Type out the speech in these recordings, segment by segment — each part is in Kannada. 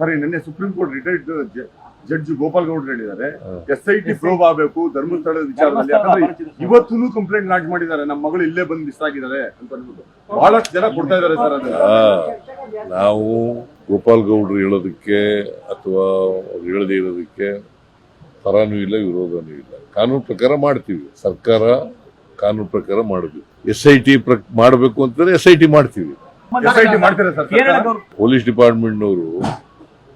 ಸರಿ ನಿನ್ನೆ supreme court retired judge Gopal ಗೌಡ್ರು ಹೇಳಿದ್ದಾರೆ. ಎಸ್ ಐ ಟಿ ಪ್ರೋಬ್ ಆಗಬೇಕು ಧರ್ಮಸ್ಥಳದ ವಿಚಾರದಲ್ಲಿ. ಯಾಕಂದ್ರೆ ಇವತ್ತೂ ಕಂಪ್ಲೇಂಟ್ ಲಾಂಚ್ ಮಾಡಿದ್ದಾರೆ. ನಮ್ಮ ಮಗಳು ಇಲ್ಲೇ ಬಂದು ಮಿಸ್ ಆಗಿದ್ದಾರೆ ಅಂತ ಅನ್ಬಿಟ್ಟು. ಬಹಳಷ್ಟು ಜನ ಕೊಡ್ತಾ ಇದ್ದಾರೆ ಸರ್ ಅದನ್ನ. ನಾವು ಗೋಪಾಲ್ ಗೌಡ್ರು ಹೇಳೋದಕ್ಕೆ ಅಥವಾ ಅವ್ರು ಹೇಳದೇ ಇರೋದಕ್ಕೆ ಪರನೂ ಇಲ್ಲ ವಿರೋಧನೂ ಇಲ್ಲ. ಕಾನೂನು ಪ್ರಕಾರ ಮಾಡ್ತೀವಿ. ಸರ್ಕಾರ ಕಾನೂನು ಪ್ರಕಾರ ಮಾಡಬೇಕು. ಎಸ್ ಐ ಟಿ ಮಾಡಬೇಕು ಅಂತಂದ್ರೆ ಎಸ್ ಐ ಟಿ ಮಾಡ್ತೀವಿ. ಎಸ್ ಐ ಟಿ ಮಾಡ್ತಾರೆ? ಪೊಲೀಸ್ ಡಿಪಾರ್ಟ್ಮೆಂಟ್ನವರು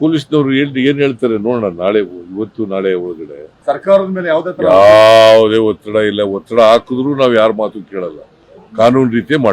ಪೊಲೀಸ್ನವ್ರು ಏನ್ ಏನ್ ಹೇಳ್ತಾರೆ ನೋಡೋಣ ನಾಳೆ ಇವತ್ತು ನಾಳೆ ಒಳಗಡೆ. ಸರ್ಕಾರದ ಮೇಲೆ ಯಾವುದೇ ಯಾವುದೇ ಒತ್ತಡ ಇಲ್ಲ. ಒತ್ತಡ ಹಾಕಿದ್ರು ನಾವು ಯಾರ ಮಾತು ಕೇಳಲ್ಲ. ಕಾನೂನು ರೀತಿಯೇ ಮಾಡ್ತೀವಿ.